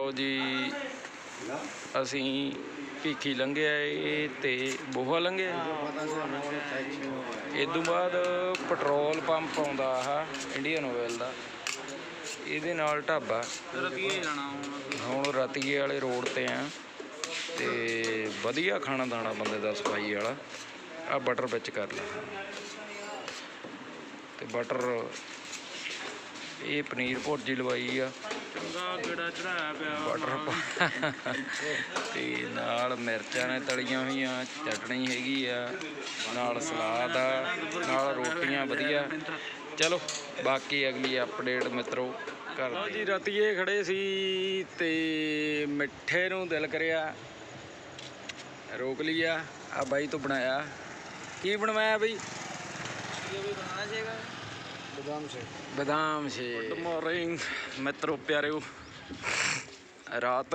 ਲਓ ਜੀ, ਅਸੀਂ ਭੀਖੀ ਲੰਘਿਆ ਏ ਤੇ ਬੋਹਾ ਲੰਘਿਆ ਇਹ ਤੋਂ ਬਾਅਦ ਪੈਟਰੋਲ ਪੰਪ ਆਉਂਦਾ ਆ ਇੰਡੀਅਨ ਆਇਲ ਦਾ। ਇਹਦੇ ਨਾਲ ਢਾਬਾ। ਰਤੀਏ ਜਾਣਾ ਹੁਣ ਹੁਣ ਰਤੀਏ ਵਾਲੇ ਰੋਡ ਤੇ ਆ ਤੇ ਵਧੀਆ ਖਾਣਾ ਦਾਣਾ ਬੰਦੇ ਦਾ ਸਫ਼ਾਈ ਵਾਲਾ। ਆ ਬਟਰ ਵਿੱਚ ਕਰ ਲੈ। ਤੇ ਬਟਰ, ਇਹ ਪਨੀਰ ਭੁਰਜੀ ਲਵਾਈ ਆ। ਚੰਗਾ ਕਿਹੜਾ ਚੜਾਇਆ ਪਿਆ ਬਟਰ ਤੇ ਨਾਲ ਮਿਰਚਾਂ ਨੇ ਤਲੀਆਂ ਹੋਈਆਂ ਚਟਣੀ ਹੈਗੀ ਆ ਨਾਲ ਸਲਾਦ ਆ ਨਾਲ ਰੋਟੀਆਂ ਵਧੀਆ। ਚਲੋ ਬਾਕੀ ਅਗਲੀ ਅਪਡੇਟ ਮਿੱਤਰੋ ਕਰ ਲਓ ਜੀ ਰਤੀਏ ਖੜੇ ਸੀ ਤੇ ਮਿੱਠੇ ਨੂੰ ਦਿਲ ਕਰਿਆ। ਰੋਕ ਲਿਆ ਆ ਬਾਈ ਤੋਂ ਬਣਾਇਆ। ਕੀ ਬਣਵਾਇਆ ਬਈ? ਇਹ ਵੀ ਬਣਾਉਣਾ ਚਾਹੀਦਾ ਬਦਾਮ ਸੇ। ਬਦਾਮ ਸ਼ੇਕ ਗੁੱਡ ਮਾਰਨਿੰਗ ਮਿੱਤਰੋ ਪਿਆਰਿਓ। ਰਾਤ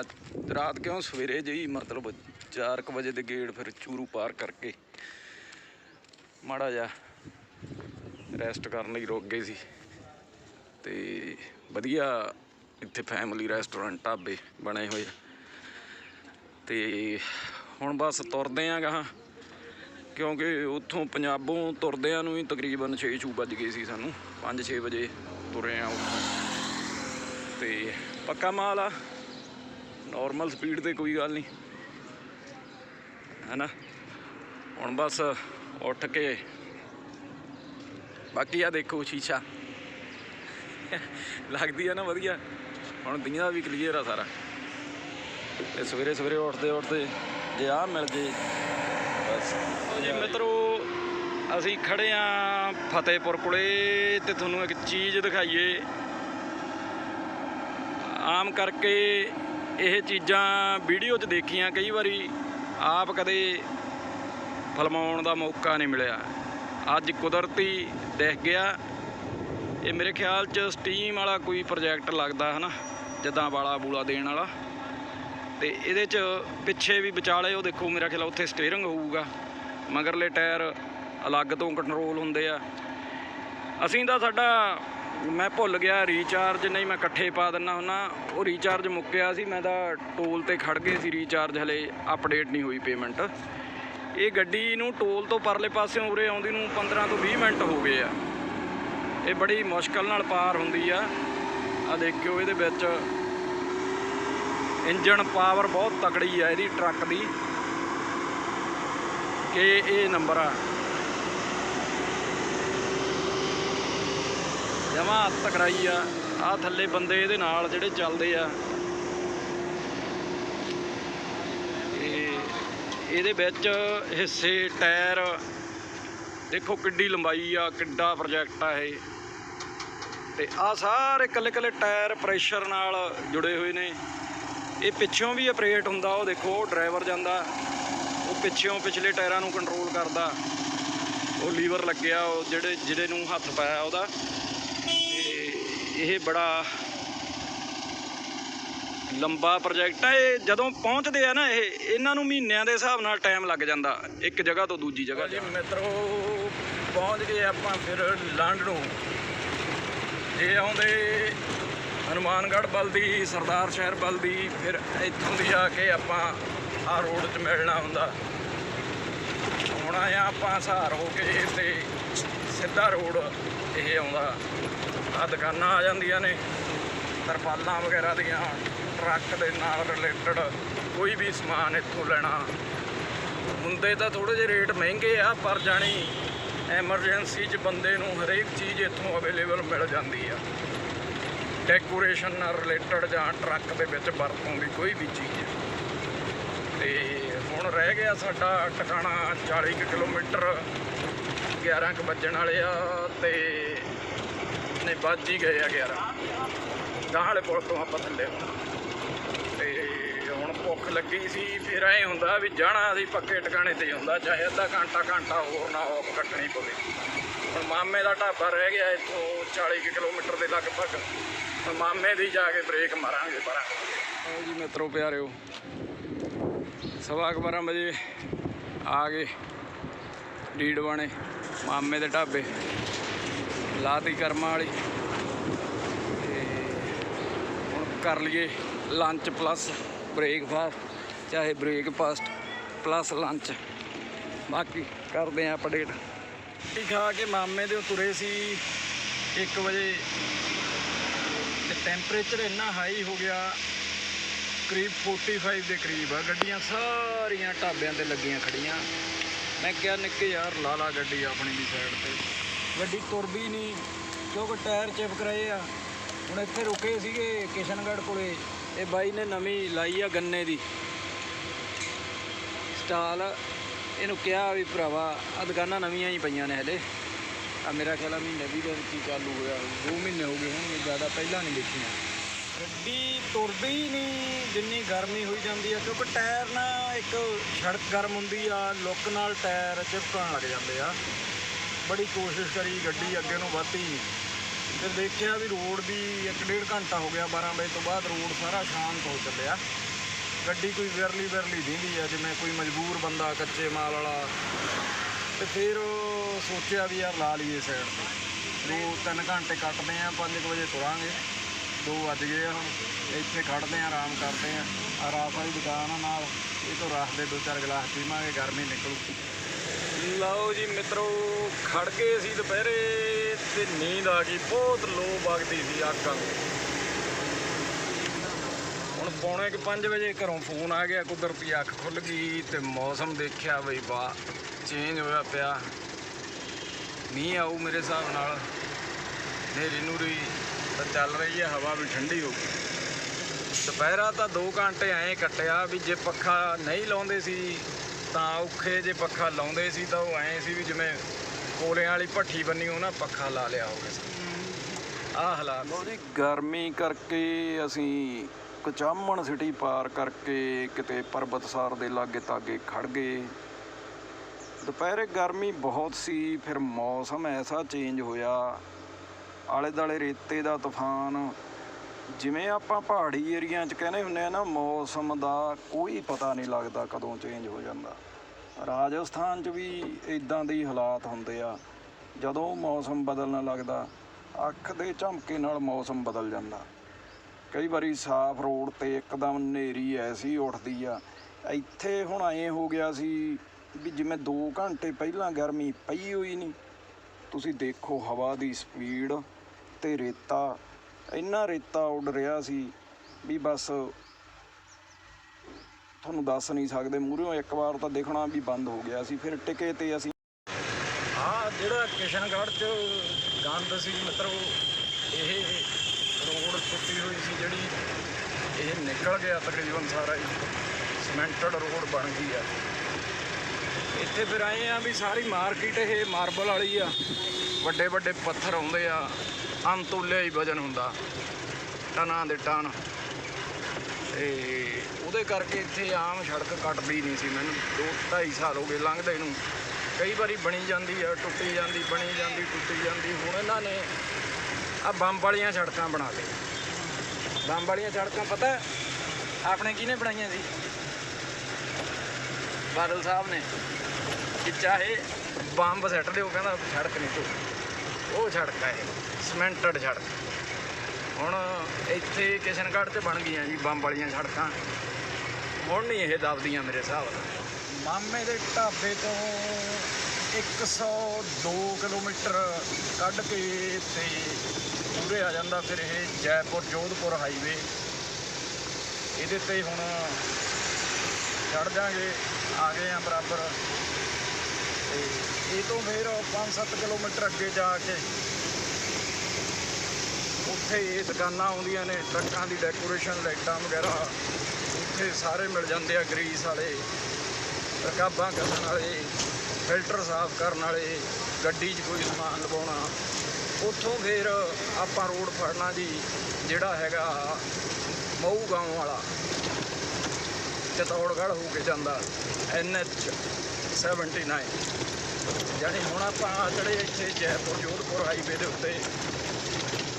ਅੱਜ ਰਾਤ ਕਿਉਂ ਸਵੇਰੇ ਜਿਹੀ? ਮਤਲਬ 4:00 ਵਜੇ ਦੇ ਗੇੜ ਫਿਰ ਚੂਰੂ ਪਾਰ ਕਰਕੇ ਮਾੜਾ ਜਾ ਰੈਸਟ ਕਰਨ ਲਈ ਰੁਕ ਗਏ ਸੀ। ਤੇ ਵਧੀਆ ਇੱਥੇ ਫੈਮਿਲੀ ਰੈਸਟੋਰੈਂਟ ਢਾਬੇ ਬਣੇ ਹੋਏ ਤੇ ਹੁਣ ਬਸ ਤੁਰਦੇ ਆਂ ਗਾਹਾਂ। ਕਿਉਂਕਿ ਉੱਥੋਂ ਪੰਜਾਬੋਂ ਤੁਰਦਿਆਂ ਨੂੰ ਹੀ ਤਕਰੀਬਨ 6 ਛੂ ਵੱਜ ਗਏ ਸੀ ਸਾਨੂੰ। 5-6 ਵਜੇ ਤੁਰੇ ਆ ਉੱਥੋਂ। ਤੇ ਪੱਕਾ ਮਾਲ ਆ। ਨਾਰਮਲ ਸਪੀਡ ਤੇ ਕੋਈ ਗੱਲ ਨਹੀਂ। ਹੈਨਾ? ਹੁਣ ਬਸ ਉੱਠ ਕੇ ਬਾਕੀ ਆ ਦੇਖੋ ਸ਼ੀਸ਼ਾ। ਲੱਗਦੀ ਆ ਨਾ ਵਧੀਆ। ਹੁਣ ਦੀਆਂ ਵੀ ਕਲੀਅਰ ਆ ਸਾਰਾ। ਤੇ ਸਵੇਰੇ ਸਵੇਰੇ ਉੱਠਦੇ ਉੱਠਦੇ ਜੇ ਆ ਮਿਲ ਜੇ ਜੀ ਮਿੱਤਰੋ, ਅਸੀਂ ਖੜੇ ਆ ਫਤਿਹਪੁਰ ਕੋਲੇ ਤੇ ਤੁਹਾਨੂੰ ਇੱਕ ਚੀਜ਼ ਦਿਖਾਈਏ। ਆਮ ਕਰਕੇ ਇਹ ਚੀਜ਼ਾਂ ਵੀਡੀਓ 'ਚ ਦੇਖੀਆਂ, ਕਈ ਵਾਰੀ ਆਪ ਕਦੇ ਫਲਮਾਉਣ ਦਾ ਮੌਕਾ ਨਹੀਂ ਮਿਲਿਆ। ਅੱਜ ਕੁਦਰਤੀ ਦਿਖ ਗਿਆ। ਇਹ ਮੇਰੇ ਖਿਆਲ 'ਚ ਸਟੀਮ ਵਾਲਾ ਕੋਈ ਪ੍ਰੋਜੈਕਟ ਲੱਗਦਾ, ਹਨਾ? ਜਿੱਦਾਂ ਵਾਲਾ ਬੂਲਾ ਦੇਣ ਵਾਲਾ। ਤੇ ਇਹਦੇ 'ਚ ਪਿੱਛੇ ਵੀ ਵਿਚਾਲੇ ਉਹ ਦੇਖੋ ਮੇਰਾ ਖਿਆਲ ਉੱਥੇ ਸਟੀਅਰਿੰਗ ਹੋਊਗਾ। ਮਗਰਲੇ ਟਾਇਰ ਅਲੱਗ ਤੋਂ ਕੰਟਰੋਲ ਹੁੰਦੇ ਆ। ਅਸੀਂ ਤਾਂ ਸਾਡਾ, ਮੈਂ ਭੁੱਲ ਗਿਆ ਰੀਚਾਰਜ ਨਹੀਂ ਮੈਂ ਇਕੱਠੇ ਪਾ ਦਿੰਨਾ ਹੁੰਨਾ। ਉਹ ਰੀਚਾਰਜ ਮੁੱਕਿਆ ਸੀ, ਮੈਂ ਤਾਂ ਟੋਲ ਤੇ ਖੜ ਗਏ ਸੀ ਰੀਚਾਰਜ ਹਲੇ ਅਪਡੇਟ ਨਹੀਂ ਹੋਈ ਪੇਮੈਂਟ ਇਹ ਗੱਡੀ ਨੂੰ ਟੋਲ ਤੋਂ ਪਰਲੇ ਪਾਸਿਓਂ ਉਰੇ ਆਉਂਦੀ ਨੂੰ 15 ਤੋਂ 20 ਮਿੰਟ ਹੋ ਗਏ ਆ। ਇਹ ਬੜੀ ਮੁਸ਼ਕਲ ਨਾਲ ਪਾਰ ਹੁੰਦੀ ਆ। ਆ ਦੇਖਿਓ ਇਹਦੇ ਵਿੱਚ ਇੰਜਨ ਪਾਵਰ ਬਹੁਤ ਤਕੜੀ ਆ ਇਹਦੀ ਟਰੱਕ ਦੀ। ਕਿ ਇਹ ਨੰਬਰ ਆ। ਜਮਾ ਤਕੜਾਈ ਆ। ਆ ਥੱਲੇ ਬੰਦੇ ਇਹਦੇ ਨਾਲ ਜਿਹੜੇ ਚੱਲਦੇ ਆ। ਇਹ ਇਹਦੇ ਵਿੱਚ ਹਿੱਸੇ, ਟਾਇਰ, ਦੇਖੋ ਕਿੱਡੀ ਲੰਬਾਈ ਆ, ਕਿੱਡਾ ਪ੍ਰੋਜੈਕਟ ਆ ਇਹ। ਤੇ ਆ ਸਾਰੇ ਕੱਲੇ ਕੱਲੇ ਟਾਇਰ ਪ੍ਰੈਸ਼ਰ ਨਾਲ ਜੁੜੇ ਹੋਏ ਨੇ। ਇਹ ਪਿੱਛੋਂ ਵੀ ਆਪਰੇਟ ਹੁੰਦਾ ਉਹ ਦੇਖੋ ਡਰਾਈਵਰ ਜਾਂਦਾ ਉਹ ਪਿੱਛੋਂ ਪਿਛਲੇ ਟਾਇਰਾਂ ਨੂੰ ਕੰਟਰੋਲ ਕਰਦਾ। ਉਹ ਲੀਵਰ ਲੱਗਿਆ ਉਹ ਜਿਹੜੇ ਜਿਹਦੇ ਨੂੰ ਹੱਥ ਪਾਇਆ ਉਹਦਾ। ਇਹ ਬੜਾ ਲੰਬਾ ਪ੍ਰੋਜੈਕਟ ਹੈ ਇਹ ਜਦੋਂ ਪਹੁੰਚਦੇ ਆ ਨਾ ਇਹ ਇਹਨਾਂ ਨੂੰ ਮਹੀਨਿਆਂ ਦੇ ਹਿਸਾਬ ਨਾਲ ਟਾਈਮ ਲੱਗ ਜਾਂਦਾ ਇੱਕ ਜਗ੍ਹਾ ਤੋਂ ਦੂਜੀ ਜਗ੍ਹਾ ਜੀ ਮਿੱਤਰੋ ਪਹੁੰਚ ਗਏ ਆਪਾਂ ਫਿਰ ਲੰਡ ਨੂੰ ਜੇ ਆਉਂਦੇ ਹਨੂਮਾਨਗੜ੍ਹ ਬਲਦੀ ਸਰਦਾਰ ਸ਼ਹਿਰ ਬਲਦੀ ਫਿਰ ਇੱਥੋਂ ਦੀ ਆ ਕੇ ਆਪਾਂ ਆ ਰੋਡ 'ਚ ਮਿਲਣਾ ਹੁੰਦਾ। ਹੁਣ ਆਇਆ ਆਪਾਂ ਸਹਾਰ ਹੋ ਕੇ ਤੇ ਸਿੱਧਾ ਰੋਡ ਇਹ ਆਉਂਦਾ। ਆ ਦੁਕਾਨਾਂ ਆ ਜਾਂਦੀਆਂ ਨੇ, ਤਰਪਾਲਾਂ ਵਗੈਰਾ ਦੀਆਂ, ਟਰੱਕ ਦੇ ਨਾਲ ਰਿਲੇਟਡ ਕੋਈ ਵੀ ਸਮਾਨ ਇੱਥੋਂ ਲੈਣਾ। ਹੁੰਦੇ ਤਾਂ ਥੋੜੇ ਜਿਹੇ ਰੇਟ ਮਹਿੰਗੇ ਆ, ਪਰ ਜਾਣੀ ਐਮਰਜੈਂਸੀ 'ਚ ਬੰਦੇ ਨੂੰ ਹਰੇਕ ਚੀਜ਼ ਇੱਥੋਂ ਅਵੇਲੇਬਲ ਮਿਲ ਜਾਂਦੀ ਆ। ਡੈਕੋਰੇਸ਼ਨ ਨਾਲ ਰਿਲੇਟਡ ਜਾਂ ਟਰੱਕ ਦੇ ਵਿੱਚ ਵਰਤੋਂ ਦੀ ਕੋਈ ਵੀ ਚੀਜ਼ ਤੇ ਹੁਣ ਰਹਿ ਗਿਆ ਸਾਡਾ ਟਿਕਾਣਾ 40 ਕੁ ਕਿਲੋਮੀਟਰ 11 ਕੁ ਵੱਜਣ ਵਾਲੇ ਆ ਤੇ ਨਹੀਂ, ਵੱਜ ਹੀ ਗਏ ਆ 11 ਗਾਂਹ ਵਾਲੇ ਪੁਲ ਤੋਂ ਆਪਾਂ ਥੱਲੇ ਆਉਣਾ। ਤੇ ਹੁਣ ਭੁੱਖ ਲੱਗੀ ਸੀ, ਫਿਰ ਐ ਹੁੰਦਾ ਵੀ ਜਾਣਾ ਅਸੀਂ ਪੱਕੇ ਟਿਕਾਣੇ ਤੇ ਹੁੰਦਾ, ਚਾਹੇ ਅੱਧਾ ਘੰਟਾ ਘੰਟਾ ਹੋਰ ਨਾ ਉਹ ਕੱਟਣੀ ਪਵੇ। ਹੁਣ ਮਾਮੇ ਦਾ ਢਾਬਾ ਰਹਿ ਗਿਆ ਇੱਥੋਂ 40 ਕੁ ਕਿਲੋਮੀਟਰ ਦੇ ਲਗਭਗ। ਮਾਮੇ ਦੀ ਜਾ ਕੇ ਬ੍ਰੇਕ ਮਾਰਾਂਗੇ ਪਰਾਂ ਜੀ ਮਿੱਤਰੋ, ਪਿਆਰਿਓ, ਸਵਾ ਕੁ ਬਾਰਾਂ ਵਜੇ ਆ ਗਏ ਡੀਡਵਾਣੇ ਮਾਮੇ ਦੇ ਢਾਬੇ, ਲਾਤੀ ਕਰਮਾਂ ਵਾਲੀ। ਤੇ ਹੁਣ ਕਰ ਲਈਏ ਲੰਚ ਪਲੱਸ ਬ੍ਰੇਕਫਾਸਟ ਚਾਹੇ ਬ੍ਰੇਕਫਾਸਟ ਪਲੱਸ ਲੰਚ ਬਾਕੀ ਕਰਦੇ ਆ ਅਪਡੇਟ ਰੋਟੀ ਖਾ ਕੇ ਮਾਮੇ ਦੇ ਤੁਰੇ ਸੀ 1 ਵਜੇ। ਟੈਂਪਰੇਚਰ ਇੰਨਾ ਹਾਈ ਹੋ ਗਿਆ, ਕਰੀਬ 45 ਦੇ ਕਰੀਬ ਆ। ਗੱਡੀਆਂ ਸਾਰੀਆਂ ਢਾਬਿਆਂ ਤੇ ਲੱਗੀਆਂ ਖੜੀਆਂ। ਮੈਂ ਕਿਹਾ, ਨਿੱਕੇ ਯਾਰ, ਲਾ ਲਾ ਗੱਡੀ ਆਪਣੀ ਦੀ ਸਾਈਡ ਤੇ। ਗੱਡੀ ਤੁਰਦੀ ਨਹੀਂ, ਕਿਉਂਕਿ ਟਾਇਰ ਚਿਪਕ ਰਹੇ ਆ। ਹੁਣ ਇੱਥੇ ਰੁਕੇ ਸੀਗੇ ਕਿਸ਼ਨਗੜ੍ਹ ਕੋਲੇ। ਇਹ ਬਾਈ ਨੇ ਨਵੀਂ ਲਾਈ ਆ ਗੰਨੇ ਦੀ। ਸਟਾਲ, ਇਹਨੂੰ ਕਿਹਾ ਵੀ ਭਰਾਵਾ ਆ ਦੁਕਾਨਾਂ ਨਵੀਆਂ ਹੀ ਪਈਆਂ ਨੇ ਹਲੇ। ਆ ਮੇਰਾ ਖਿਆਲ ਆ ਮਹੀਨੇ ਵੀ ਦੇ ਵਿੱਚ ਹੀ ਚਾਲੂ ਹੋਇਆ ਦੋ ਮਹੀਨੇ ਹੋ ਗਏ ਹੋਣਗੇ, ਜ਼ਿਆਦਾ ਪਹਿਲਾਂ ਨਹੀਂ ਦੇਖੀਆਂ। ਗੱਡੀ ਤੁਰਦੀ ਹੀ ਨਹੀਂ, ਜਿੰਨੀ ਗਰਮੀ ਹੋਈ ਜਾਂਦੀ ਆ, ਕਿਉਂਕਿ ਟਾਇਰ ਨਾ ਇੱਕ ਸੜਕ ਗਰਮ ਹੁੰਦੀ ਆ, ਲੁੱਕ ਨਾਲ ਟਾਇਰ ਚਿਪਕਣ ਲੱਗ ਜਾਂਦੇ ਆ। ਬੜੀ ਕੋਸ਼ਿਸ਼ ਕਰੀ ਗੱਡੀ ਅੱਗੇ ਨੂੰ ਵੱਧਦੀ। ਨਹੀਂ ਦੇਖਿਆ ਵੀ ਰੋਡ ਦੀ 1.5 ਘੰਟਾ ਹੋ ਗਿਆ 12 ਵਜੇ ਤੋਂ ਬਾਅਦ ਰੋਡ ਸਾਰਾ ਸ਼ਾਂਤ ਹੋ ਚੱਲਿਆ। ਗੱਡੀ ਕੋਈ ਵਿਰਲੀ ਵਿਰਲੀ ਦਿੰਦੀ ਆ, ਜਿਵੇਂ ਕੋਈ ਮਜਬੂਰ ਬੰਦਾ, ਕੱਚੇ ਮਾਲ ਵਾਲਾ। ਤੇ ਫਿਰ ਸੋਚਿਆ ਵੀ ਯਾਰ ਲਾ ਲਈਏ ਸਾਈਡ ਤੇ। ਦੋ ਤਿੰਨ ਘੰਟੇ ਕੱਟਦੇ ਆ 5 ਵਜੇ ਤੁਰਾਂਗੇ। 2 ਵੱਜ ਗਏ ਆ ਹੁਣ, ਇੱਥੇ ਖੜਦੇ ਆ, ਆਰਾਮ ਕਰਦੇ ਆ। ਆ ਰਾਤ ਵਾਲੀ ਦੁਕਾਨ ਆ ਨਾਲ, ਇਹ ਤੋਂ ਰੱਖਦੇ ਦੋ ਚਾਰ ਗਲਾਸ ਪੀਵਾਂਗੇ, ਗਰਮੀ ਨਿਕਲੂ। ਲਓ ਜੀ ਮਿੱਤਰੋ ਖੜ ਗਏ ਸੀ ਦੁਪਹਿਰੇ ਤੇ ਨੀਂਦ ਆ ਗਈ। ਬਹੁਤ ਲੋ ਵਗਦੀ ਸੀ ਅੱਖਾਂ ਨੂੰ ਹੁਣ ਪੌਣੇ ਕਿ 5 ਵਜੇ ਘਰੋਂ ਫੋਨ ਆ ਗਿਆ, ਕੁਦਰਤੀ ਅੱਖ ਖੁੱਲ ਗਈ ਤੇ ਮੌਸਮ ਦੇਖਿਆ ਬਈ ਵਾਹ ਚੇਂਜ ਹੋਇਆ ਪਿਆ। ਮੀਂਹ ਆਊ ਮੇਰੇ ਹਿਸਾਬ ਨਾਲ ਨੇਰੀ ਨੂਰੀ ਤਾਂ ਚੱਲ ਰਹੀ ਹੈ, ਹਵਾ ਵੀ ਠੰਡੀ ਹੋ ਗਈ। ਦੁਪਹਿਰਾ ਤਾਂ 2 ਘੰਟੇ ਐਂ ਕੱਟਿਆ ਵੀ ਜੇ ਪੱਖਾ ਨਹੀਂ ਲਾਉਂਦੇ ਸੀ, ਤਾਂ ਔਖੇ ਜੇ ਪੱਖਾ ਲਾਉਂਦੇ ਸੀ, ਤਾਂ ਉਹ ਐਂ ਸੀ ਵੀ ਜਿਵੇਂ ਕੋਲਿਆਂ ਵਾਲੀ ਭੱਠੀ ਬੰਨੀ ਉਹ ਨਾ ਪੱਖਾ ਲਾ ਲਿਆ ਹੋਵੇ। ਆਹ ਹਾਲਾਤ ਗਰਮੀ ਕਰਕੇ ਅਸੀਂ ਕਚਾਮਣ ਸਿਟੀ ਪਾਰ ਕਰਕੇ ਕਿਤੇ ਪਰਬਤਸਾਰ ਦੇ ਲਾਗੇ ਤਾਗੇ ਖੜ ਗਏ। ਦੁਪਹਿਰੇ ਗਰਮੀ ਬਹੁਤ ਸੀ, ਫਿਰ ਮੌਸਮ ਐਸਾ ਚੇਂਜ ਹੋਇਆ। ਆਲੇ ਦਾਲੇ ਰੇਤੇ ਦਾ ਤੂਫਾਨ, ਜਿਵੇਂ ਆਪਾਂ ਪਹਾੜੀ ਏਰੀਆ 'ਚ ਕਹਿੰਦੇ ਹੁੰਦੇ ਆ ਨਾ, ਮੌਸਮ ਦਾ ਕੋਈ ਪਤਾ ਨਹੀਂ ਲੱਗਦਾ ਕਦੋਂ ਚੇਂਜ ਹੋ ਜਾਂਦਾ। ਰਾਜਸਥਾਨ 'ਚ ਵੀ ਇਦਾਂ ਦੇ ਹਾਲਾਤ ਹੁੰਦੇ ਆ। ਜਦੋਂ ਮੌਸਮ ਬਦਲਣ ਲੱਗਦਾ, ਅੱਖ ਦੇ ਝਮਕੇ ਨਾਲ ਮੌਸਮ ਬਦਲ ਜਾਂਦਾ। ਕਈ ਵਾਰੀ ਸਾਫ਼ ਰੋਡ ਤੇ ਇੱਕਦਮ ਹਨੇਰੀ ਐਸੀ ਉੱਠਦੀ ਆ। ਇੱਥੇ ਹੁਣ ਐਂ ਹੋ ਗਿਆ ਸੀ ਵੀ ਜਿਵੇਂ 2 ਘੰਟੇ ਪਹਿਲਾਂ ਗਰਮੀ ਪਈ ਹੋਈ ਨਹੀਂ ਤੁਸੀਂ ਦੇਖੋ ਹਵਾ ਦੀ ਸਪੀਡ ਤੇ ਰੇਤਾ, ਇੰਨਾ ਰੇਤਾ ਉੱਡ ਰਿਹਾ ਸੀ ਵੀ ਬਸ ਤੁਹਾਨੂੰ ਦੱਸ ਨਹੀਂ ਸਕਦੇ। ਮੂਹਰਿਓਂ ਇੱਕ ਵਾਰ ਤਾਂ ਦੇਖਣਾ ਵੀ ਬੰਦ ਹੋ ਗਿਆ ਸੀ। ਫਿਰ ਟਿਕੇ ਤੇ ਅਸੀਂ ਆ ਜਿਹੜਾ ਕਿਸ਼ਨਗੜ੍ਹ ਚ ਗੰਦ ਸੀ, ਮਤਲਬ ਇਹ ਟੁੱਟੀ ਹੋਈ ਸੀ ਜਿਹੜੀ ਇਹ ਨਿਕਲ ਗਿਆ ਤਕਰੀਬਨ ਸਾਰਾ ਹੀ। ਸਿਮੈਂਟਡ ਰੋਡ ਬਣ ਗਈ ਆ। ਇੱਥੇ ਫਿਰ ਆਏ ਆ ਵੀ ਸਾਰੀ ਮਾਰਕੀਟ ਇਹ ਮਾਰਬਲ ਵਾਲੀ ਆ। ਵੱਡੇ ਵੱਡੇ ਪੱਥਰ ਆਉਂਦੇ ਆ ਅਨਤੁੱਲਿਆ ਹੀ ਵਜਨ ਹੁੰਦਾ। ਟਨਾਂ ਦੇ ਟਨ। ਤੇ ਉਹਦੇ ਕਰਕੇ ਇੱਥੇ ਆਮ ਸੜਕ ਕੱਟਦੀ ਨਹੀਂ ਸੀ ਮੈਨੂੰ। 2 2.5 ਸਾਲ ਹੋ ਗਏ ਲੰਘਦੇ ਨੂੰ। ਕਈ ਵਾਰੀ ਬਣੀ ਜਾਂਦੀ ਆ, ਟੁੱਟੀ ਜਾਂਦੀ, ਬਣੀ ਜਾਂਦੀ, ਟੁੱਟੀ ਜਾਂਦੀ। ਹੁਣ ਇਹਨਾਂ ਨੇ ਆ ਬੰਬ ਵਾਲੀਆਂ ਸੜਕਾਂ ਬਣਾ ਲਈਆਂ। ਬੰਬ ਵਾਲੀਆਂ ਸੜਕਾਂ ਪਤਾ ਆਪਣੇ ਕਿਹਨੇ ਬਣਾਈਆਂ ਸੀ? ਬਾਦਲ ਸਾਹਿਬ ਨੇ। ਕਿ ਚਾਹੇ ਬੰਬ ਸੱਟ ਦਿਓ, ਕਹਿੰਦਾ ਸੜਕ ਨਹੀਂ ਟੁੱਟ ਉਹ ਸੜਕ ਹੈ, ਸਿਮੈਂਟਡ ਸੜਕ। ਹੁਣ ਇੱਥੇ ਕਿਸ਼ਨਗੜ੍ਹ ਤੇ ਬਣ ਗਈਆਂ ਜੀ ਬੰਬ ਵਾਲੀਆਂ ਸੜਕਾਂ। ਹੁਣ ਨਹੀਂ ਇਹ ਦਬਦੀਆਂ ਮੇਰੇ ਹਿਸਾਬ ਨਾਲ। ਮਾਮੇ ਦੇ ਢਾਬੇ ਤੋਂ 102 ਕਿਲੋਮੀਟਰ ਕੱਢ ਕੇ ਤੇ ਪੂਰੇ ਆ ਜਾਂਦਾ, ਫਿਰ ਇਹ ਜੈਪੁਰ ਜੋਧਪੁਰ ਹਾਈਵੇ ਇਹਦੇ ਤੇ ਹੁਣ ਚੜ ਜਾਾਂਗੇ, ਆ ਗਏ ਆ ਬਰਾਬਰ। ਤੇ ਇਹ ਤੋਂ ਫਿਰ 5-7 ਕਿਲੋਮੀਟਰ ਅੱਗੇ ਜਾ ਕੇ ਉੱਥੇ ਇਹ ਦੁਕਾਨਾਂ ਆਉਂਦੀਆਂ ਨੇ, ਟਰੱਕਾਂ ਦੀ ਡੈਕੋਰੇਸ਼ਨ ਲਾਈਟਾਂ ਵਗੈਰਾ, ਉੱਥੇ ਸਾਰੇ ਮਿਲ ਜਾਂਦੇ ਆ ਗਰੀਸ ਵਾਲੇ, ਰਕਾਬਾਂ ਕਰਨ ਵਾਲੇ ਫਿਲਟਰ ਸਾਫ਼ ਕਰਨ ਵਾਲੇ, ਗੱਡੀ 'ਚ ਕੋਈ ਸਮਾਨ ਲਵਾਉਣਾ। ਉੱਥੋਂ ਫਿਰ ਆਪਾਂ ਰੋਡ ਫੜਨਾ ਜੀ, ਜਿਹੜਾ ਹੈਗਾ ਮਊ ਗਾਉਂ ਵਾਲਾ। ਚਤੌੜਗੜ੍ਹ ਹੋ ਕੇ ਜਾਂਦਾ ਐਨਐਚ 79 ਯਾਨੀ ਹੁਣ ਆਪਾਂ ਜਿਹੜੇ ਇੱਥੇ ਜੈਪੁਰ, ਜੋਧਪੁਰ ਹਾਈਵੇ ਦੇ ਉੱਤੇ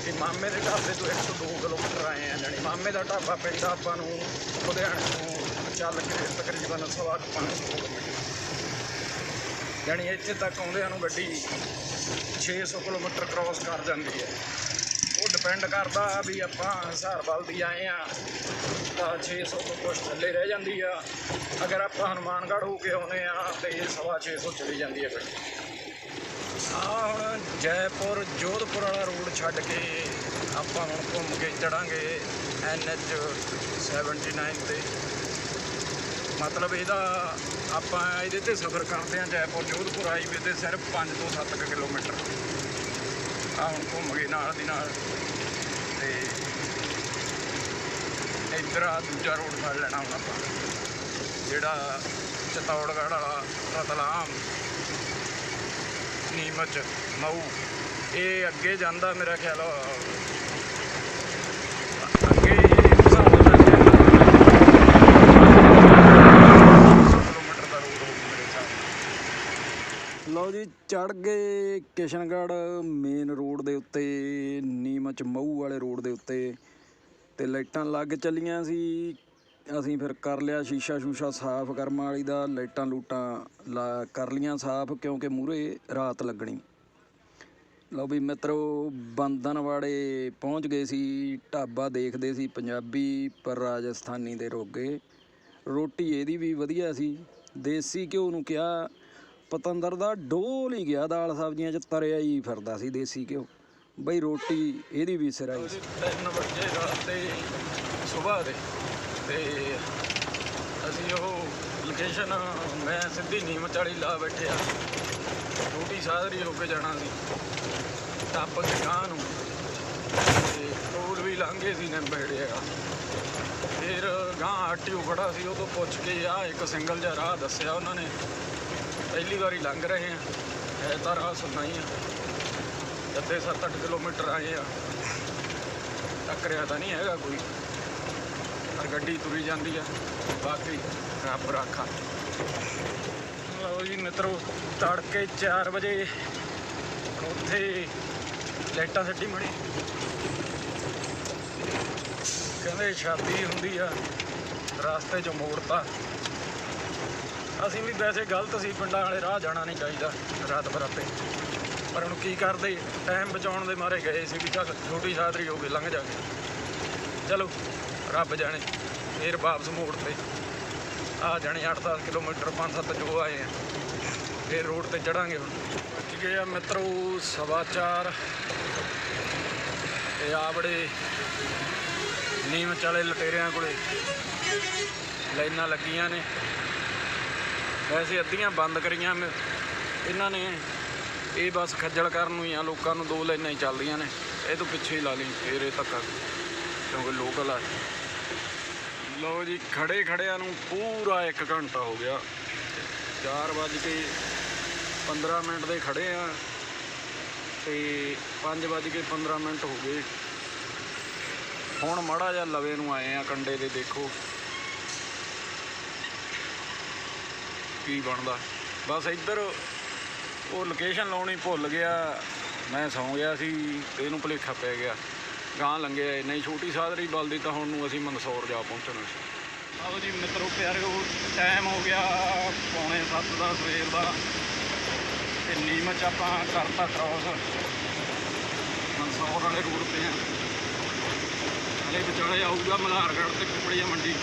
ਕਿ ਮਾਮੇ ਦੇ ਢਾਬੇ ਤੋਂ 102 ਕਿਲੋਮੀਟਰ ਆਏ ਆ ਜਾਣੀ ਮਾਮੇ ਦਾ ਢਾਬਾ ਪਿੰਡ ਆਪਾਂ ਨੂੰ ਲੁਧਿਆਣੇ ਤੋਂ ਚੱਲ ਕੇ ਤਕਰੀਬਨ ਸਵਾ ਕੁ ਪੰਜ ਸੌ ਕਿਲੋਮੀਟਰ। ਜਾਣੀ ਇੱਥੇ ਤੱਕ ਆਉਂਦਿਆਂ ਨੂੰ ਗੱਡੀ 600 ਕਿਲੋਮੀਟਰ ਕ੍ਰਾਸ ਕਰ ਜਾਂਦੀ ਹੈ। ਉਹ ਡਿਪੈਂਡ ਕਰਦਾ ਵੀ ਆਪਾਂ ਹਸਾਰਵਾਲ ਦੀ ਆਏ ਆ ਤਾਂ 600 ਤੋਂ ਕੁਛ ਥੱਲੇ ਰਹਿ ਜਾਂਦੀ ਆ। ਅਗਰ ਆਪਾਂ ਹਨੂਮਾਨਗੜ੍ਹ ਹੋ ਕੇ ਆਉਨੇ ਆ ਤੇ ਸਵਾ 600 ਚਲੀ ਜਾਂਦੀ ਹੈ ਫਿਰ। ਆ ਹੁਣ ਜੈਪੁਰ, ਜੋਧਪੁਰ ਵਾਲਾ ਰੋਡ ਛੱਡ ਕੇ ਆਪਾਂ ਹੁਣ ਘੁੰਮ ਕੇ ਚੜਾਂਗੇ ਐਨਐਚ 79 ਤੇ। ਮਤਲਬ ਇਹਦਾ ਆਪਾਂ ਇਹਦੇ ਤੇ ਸਫ਼ਰ ਕਰਦੇ ਹਾਂ ਜੈਪੁਰ, ਜੋਧਪੁਰ ਹਾਈਵੇ ਤੇ ਸਿਰਫ 5 ਤੋਂ 7 ਕਿਲੋਮੀਟਰ। ਆ ਹੁਣ ਘੁੰਮ ਗਏ ਨਾਲ ਦੀ ਨਾਲ। ਤੇ ਇੱਧਰ ਆ ਦੂਜਾ ਰੋਡ ਫੜ ਲੈਣਾ ਹੁਣ ਆਪਾਂ। ਜਿਹੜਾ ਚਤੌੜਗੜ੍ਹ ਵਾਲਾ ਰਤਲਾਮ, ਨੀਮਚ, ਮਊ। ਇਹ ਅੱਗੇ ਜਾਂਦਾ ਮੇਰਾ ਖਿਆਲ ਆ, ਅੱਗੇ ਹਿਸਾਬ ਨਾਲ ਕਿਲੋਮੀਟਰ ਦਾ ਰੋਡ ਹੋਊ ਮੇਰੇ ਹਿਸਾਬ ਲਓ ਜੀ ਚੜ ਗਏ ਕਿਸ਼ਨਗੜ੍ਹ ਮੇਨ ਰੋਡ ਦੇ ਉੱਤੇ, ਨੀਮਚ ਮਊ ਵਾਲੇ ਰੋਡ ਦੇ ਉੱਤੇ। ਤੇ ਲਾਈਟਾਂ ਲੱਗ ਚੱਲੀਆਂ ਸੀ। ਅਸੀਂ ਫਿਰ ਕਰ ਲਿਆ ਸ਼ੀਸ਼ਾ ਸ਼ੂਸ਼ਾ ਸਾਫ਼ ਕਰਮ ਵਾਲੀ ਦਾ, ਲਾਈਟਾਂ ਲੂਟਾਂ ਲਾ ਕਰ ਲੀਆਂ ਸਾਫ਼, ਕਿਉਂਕਿ ਮੂਰੇ ਰਾਤ ਲੱਗਣੀ। ਲਓ ਵੀ ਮਿੱਤਰੋ ਬੰਦਨਵਾੜੇ ਪਹੁੰਚ ਗਏ ਸੀ, ਢਾਬਾ ਦੇਖਦੇ ਸੀ ਪੰਜਾਬੀ, ਪਰ ਰਾਜਸਥਾਨੀ ਦੇ ਰੋਗੇ। ਰੋਟੀ ਇਹਦੀ ਵੀ ਵਧੀਆ ਸੀ। ਦੇਸੀ ਘਿਓ ਨੂੰ ਕਿਹਾ ਪਤੰਦਰ ਦਾ ਡੋਲ ਹੀ ਗਿਆ, ਦਾਲ ਸਬਜ਼ੀਆਂ 'ਚ ਤਰਿਆ ਹੀ ਫਿਰਦਾ ਸੀ ਦੇਸੀ ਘਿਓ। ਬਈ ਰੋਟੀ ਇਹਦੀ ਵੀ ਸਿਰਾਈ ਸੀ। 3 ਵਜੇ ਰਾਤ ਦੇ ਸਵੇਰ ਦੇ ਤੇ ਅਸੀਂ ਉਹ ਲੋਕੇਸ਼ਨ ਮੈਂ ਸਿੱਧੀ ਨੀਮ ਚਾਲੀ ਲਾ ਬੈਠਿਆ। ਰੋਟੀ ਸਾਧਰੀ ਹੋ ਕੇ ਜਾਣਾ ਸੀ। ਟੱਪ ਕੇ ਗਾਂ ਨੂੰ। ਤੇ ਟੋਲ ਵੀ ਲੰਘੇ ਸੀ ਨੇ ਬੈੜਿਆ ਫਿਰ ਗਾਂ ਆਰਟੀਓ ਖੜਾ ਸੀ, ਉਹ ਤੋਂ ਪੁੱਛ ਕੇ ਆ, ਇੱਕ ਸਿੰਗਲ ਜਿਹਾ ਰਾਹ ਦੱਸਿਆ ਉਹਨਾਂ ਨੇ। ਪਹਿਲੀ ਵਾਰੀ ਲੰਘ ਰਹੇ ਹਾਂ। ਹੈ ਤਾਂ ਰਾਹ ਸੁਣਨਾ ਆ। ਜੱਦੇ 7-8 ਕਿਲੋਮੀਟਰ ਆਏ ਆ। ਟੱਕਰਿਆ ਤਾਂ ਨਹੀਂ ਹੈਗਾ ਕੋਈ। ਪਰ ਗੱਡੀ ਤੁਰੀ ਜਾਂਦੀ ਆ। ਬਾਕੀ ਰੱਬ ਰਾਖਾ। ਲਓ ਜੀ ਮਿੱਤਰੋ, ਤੜਕੇ 4 ਵਜੇ ਉੱਥੇ ਲਾਈਟਾਂ ਛੱਡੀ ਮਣੀ ਕਹਿੰਦੇ ਸ਼ਾਦੀ ਹੁੰਦੀ ਆ। ਰਸਤੇ 'ਚ ਮੋੜਤਾ। ਅਸੀਂ ਵੀ ਵੈਸੇ ਗਲਤ ਸੀ, ਪਿੰਡਾਂ ਵਾਲੇ ਰਾਹ ਜਾਣਾ ਨਹੀਂ ਚਾਹੀਦਾ ਰਾਤ ਬਰਾਤੇ। ਪਰ ਹੁਣ ਕੀ ਕਰਦੇ, ਟਾਈਮ ਬਚਾਉਣ ਦੇ ਮਾਰੇ ਗਏ ਸੀ ਵੀ ਚੱਲ ਛੋਟੀ ਸਾਦਰੀ ਹੋ ਗਈ, ਲੰਘ ਜਾਗੇ ਚਲੋ, ਰੱਬ ਜਾਣੇ, ਫੇਰ ਵਾਪਸ ਮੋੜ ਤੇ। ਆ ਜਾਣੇ 8-10 ਕਿਲੋਮੀਟਰ 5-7 ਜੋ ਆਏ ਆ, ਫੇਰ ਰੋਡ ਤੇ ਚੜਾਂਗੇ ਹੁਣ। ਪਹੁੰਚ ਗਏ ਆ ਮਿੱਤਰੋ ਸਵਾ ਚਾਰ। ਤੇ ਆ ਬੜੇ ਨੀਮਚ ਵਾਲੇ ਲਟੇਰਿਆਂ ਕੋਲੇ ਲਾਈਨਾਂ ਲੱਗੀਆਂ ਨੇ। ਵੈਸੇ ਅੱਧੀਆਂ ਬੰਦ ਕਰੀਆਂ ਮੈਂ- ਇਹਨਾਂ ਨੇ ਇਹ ਬਸ ਖੱਜਲ ਕਰਨ ਨੂੰ ਹੀ ਆ, ਲੋਕਾਂ ਨੂੰ ਦੋ ਲਾਈਨਾਂ ਹੀ ਚੱਲਦੀਆਂ ਨੇ। ਇਹ ਤੋਂ ਪਿੱਛੇ ਹੀ ਲਾ ਲਈ, ਫੇਰ ਇਹ ਧੱਕਾ। ਕਿਉਂਕਿ ਲੋਕਲ ਆ। ਲਓ ਜੀ ਖੜੇ ਖੜਿਆਂ ਨੂੰ ਪੂਰਾ 1 ਘੰਟਾ ਹੋ ਗਿਆ। 4 ਵੱਜ ਕੇ 15 ਮਿੰਟ ਦੇ ਖੜੇ ਆ ਤੇ 5 ਵੱਜ ਕੇ 15 ਮਿੰਟ ਹੋ ਗਏ। ਹੁਣ ਮਾੜਾ ਜਿਹਾ ਲਵੇ ਨੂੰ ਆਏ ਆ ਕੰਡੇ ਦੇ ਦੇਖੋ। ਕੀ ਬਣਦਾ? ਬਸ ਇੱਧਰ ਉਹ ਲੋਕੇਸ਼ਨ ਲਾਉਣੀ ਭੁੱਲ ਗਿਆ। ਮੈਂ ਸੌਂ ਗਿਆ ਸੀ, ਤੇ ਇਹਨੂੰ ਭੁਲੇਖਾ ਪੈ ਗਿਆ। ਗਾਂ ਲੰਘਿਆ ਨਹੀਂ, ਛੋਟੀ ਸਾਦਰੀ ਬਲਦੀ ਤਾਂ ਹੁਣ ਨੂੰ ਅਸੀਂ ਮਨਸੌਰ ਜਾ ਪਹੁੰਚਣਾ ਸੀ। ਆਓ ਜੀ, ਮਿੱਤਰੋ ਪਿਆਰਿਓ ਟਾਈਮ ਹੋ ਗਿਆ ਪੌਣੇ 7 ਦਾ, ਸਵੇਰ ਦਾ। ਤੇ ਨੀਮਚ ਆਪਾਂ ਕਰਤਾ ਕ੍ਰਾਸ ਮਨਸੌਰ ਵਾਲੇ ਰੋਡ ਤੇ ਆ। ਹਲੇ ਵਿਚਾਲੇ ਆਊਗਾ ਮਲਾਰਗੜ੍ਹ ਤੇ ਕੁਪੜੀਆ ਮੰਡੀ।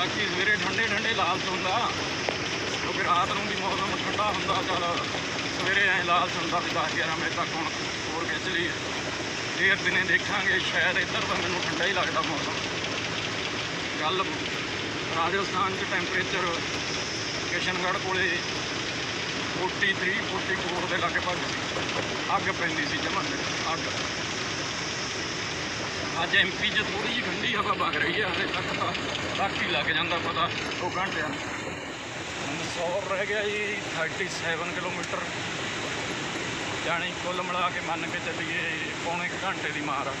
ਬਾਕੀ ਸਵੇਰੇ ਠੰਡੇ ਠੰਡੇ ਲਾਲਚ ਹੁੰਦਾ। ਕਿਉਂਕਿ ਰਾਤ ਨੂੰ ਵੀ ਮੌਸਮ ਠੰਡਾ ਹੁੰਦਾ, ਚੱਲ ਸਵੇਰੇ ਐ ਲਾਲਚ ਹੁੰਦਾ ਵੀ 10 11 ਵਜੇ ਤੱਕ ਹੁਣ ਹੋਰ ਖਿੱਚ ਲਈਏ। ਫੇਰ ਦਿਨੇ ਦੇਖਾਂਗੇ, ਸ਼ਾਇਦ ਇੱਧਰ ਤਾਂ ਮੈਨੂੰ ਠੰਡਾ ਹੀ ਲੱਗਦਾ ਮੌਸਮ। ਕੱਲ ਰਾਜਸਥਾਨ 'ਚ ਟੈਂਪਰੇਚਰ ਕਿਸ਼ਨਗੜ੍ਹ ਕੋਲੇ 43 44 ਦੇ ਲਾਗੇ ਭੱਜ ਸੀ ਅੱਗ ਪੈਂਦੀ ਸੀ ਜਮਾਂ ਅੱਗ। ਅੱਜ ਐਮਪੀ 'ਚ ਥੋੜੀ ਜਿਹੀ ਠੰਡੀ ਹਵਾ ਵਗ ਰਹੀ ਹੈ ਹਲੇ ਤੱਕ ਤਾਂ ਬਾਕੀ ਲੱਗ ਜਾਂਦਾ ਪਤਾ, ਦੋ ਘੰਟਿਆਂ ਨੂੰ। ਹੁਣ 100 ਰਹਿ ਗਿਆ ਜੀ 37 ਕਿਲੋਮੀਟਰ। ਜਾਣੀ ਕੁੱਲ ਮਿਲਾ ਕੇ ਮੰਨ ਕੇ ਚੱਲੀਏ, ਪੌਣੇ ਕੁ ਘੰਟੇ ਦੀ ਮਾਰ ਆ।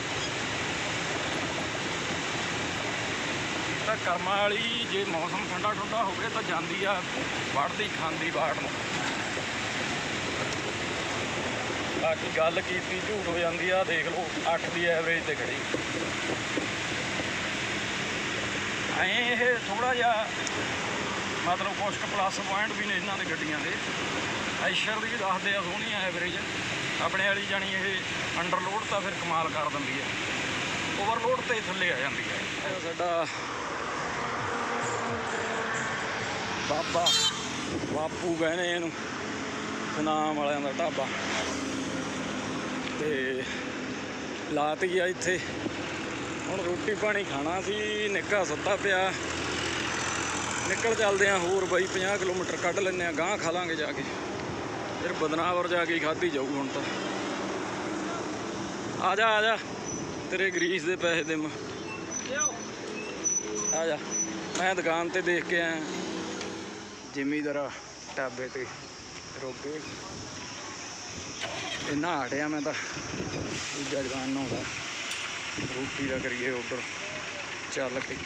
ਤਾਂ ਕਰਮਾਂ ਵਾਲੀ ਜੇ ਮੌਸਮ ਠੰਡਾ ਠੰਡਾ ਹੋਵੇ ਤਾਂ ਜਾਂਦੀ ਆ ਵੜਦੀ ਖਾਂਦੀ ਬਾੜ ਨੂੰ। ਬਾਕੀ ਗੱਲ ਕੀਤੀ, ਝੂਠ ਹੋ ਜਾਂਦੀ ਆ, ਦੇਖ ਲਓ 8 ਦੀ ਐਵਰੇਜ ਤੇ ਖੜੀ। ਐਂ ਇਹ ਥੋੜਾ ਜਿਹਾ ਮਤਲਬ ਕੁਛ ਪਲੱਸ ਪੁਆਇੰਟ ਵੀ ਨੇ ਇਹਨਾਂ ਦੇ ਗੱਡੀਆਂ ਦੇ। ਐਸ਼ਰ ਦੀ ਦੱਸਦੇ ਆ ਸੋਹਣੀ ਐਵਰੇਜ ਆਪਣੇ ਵਾਲੀ ਜਾਣੀ ਇਹ ਅੰਡਰਲੋਡ ਤਾਂ ਫਿਰ ਕਮਾਲ ਕਰ ਦਿੰਦੀ ਹੈ ਓਵਰਲੋਡ ਤੇ ਥੱਲੇ ਆ ਜਾਂਦੀ ਹੈ ਸਾਡਾ ਬਾਬਾ ਬਾਪੂ ਕਹਿੰਦੇ ਇਹਨੂੰ। ਸੁਨਾਮ ਵਾਲਿਆਂ ਦਾ ਢਾਬਾ। ਤੇ ਲਾਤੀ ਆ ਇੱਥੇ। ਹੁਣ ਰੋਟੀ ਪਾਣੀ ਖਾਣਾ ਸੀ, ਨਿੱਕਾ ਸੁੱਤਾ ਪਿਆ। ਨਿਕਲ ਚੱਲਦੇ ਆ ਹੋਰ ਬਾਈ 50 ਕਿਲੋਮੀਟਰ ਕੱਢ ਲੈਨੇ ਆ ਗਾਂ ਖਾ ਲਾਂਗੇ ਜਾ ਕੇ। ਫਿਰ ਬਦਨਾਵਰ ਜਾ ਕੇ ਖਾਧੀ ਜਾਊ ਹੁਣ ਤਾਂ। ਆ ਜਾ ਆ ਜਾ। ਤੇਰੇ ਗਰੀਸ ਦੇ ਪੈਸੇ ਦੇ ਮੈਂ ਆ ਜਾ। ਮੈਂ ਦੁਕਾਨ ਤੇ ਦੇਖ ਕੇ ਆਇਆ। ਜ਼ਿਮੀਦਾਰਾ ਢਾਬੇ ਤੇ ਰੋਕੇ ਇੰਨਾ ਹਟਿਆ ਮੈਂ ਤਾਂ। ਦੂਜਾ ਦੁਕਾਨ ਨਹਾਉਂਦਾ ਰੋਟੀ ਦਾ ਕਰੀਏ ਆਰਡਰ ਚੱਲ ਕੇ।